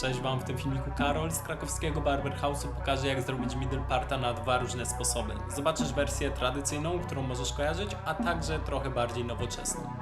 Cześć Wam, w tym filmiku Karol z krakowskiego Barber House'u pokaże jak zrobić middle parta na dwa różne sposoby. Zobaczysz wersję tradycyjną, którą możesz kojarzyć, a także trochę bardziej nowoczesną.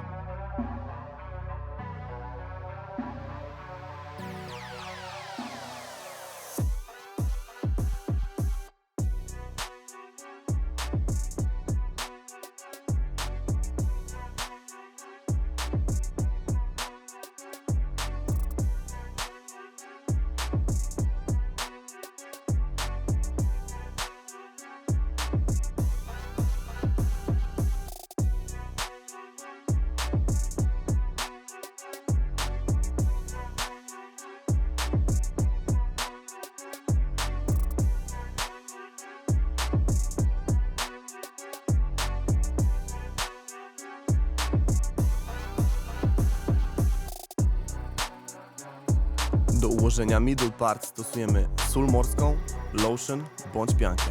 Do ułożenia middle part stosujemy sól morską, lotion bądź piankę.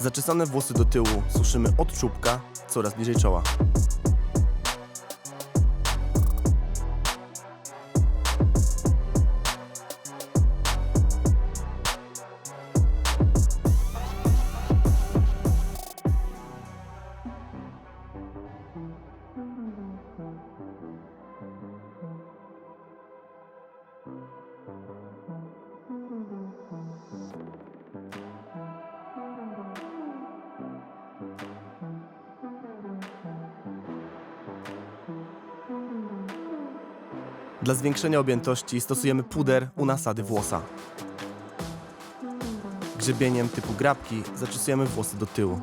Zaczesane włosy do tyłu suszymy od czubka coraz bliżej czoła. Dla zwiększenia objętości stosujemy puder u nasady włosa. Grzebieniem typu grabki zaczesujemy włosy do tyłu.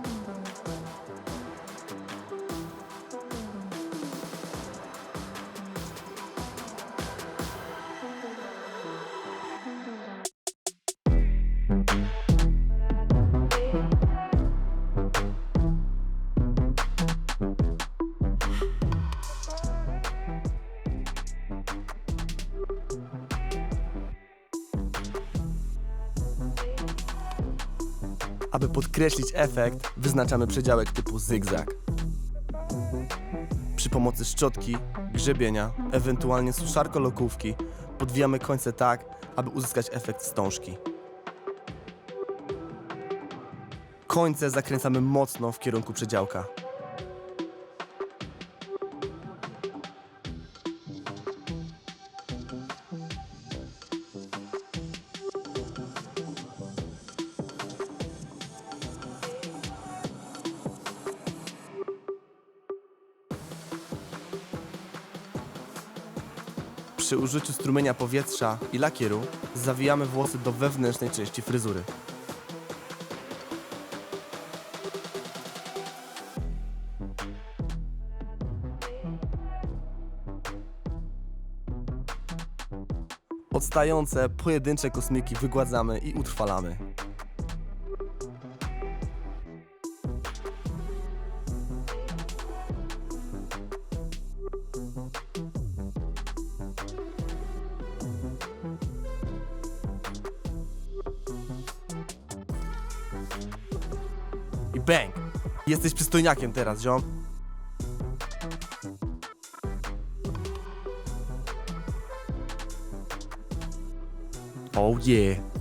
Aby podkreślić efekt, wyznaczamy przedziałek typu zygzak. Przy pomocy szczotki, grzebienia, ewentualnie suszarko lokówki podwijamy końce tak, aby uzyskać efekt wstążki. Końce zakręcamy mocno w kierunku przedziałka. Przy użyciu strumienia powietrza i lakieru zawijamy włosy do wewnętrznej części fryzury. Odstające, pojedyncze kosmyki wygładzamy i utrwalamy. I bang! Jesteś przystojniakiem teraz, ziom. Oh yeah.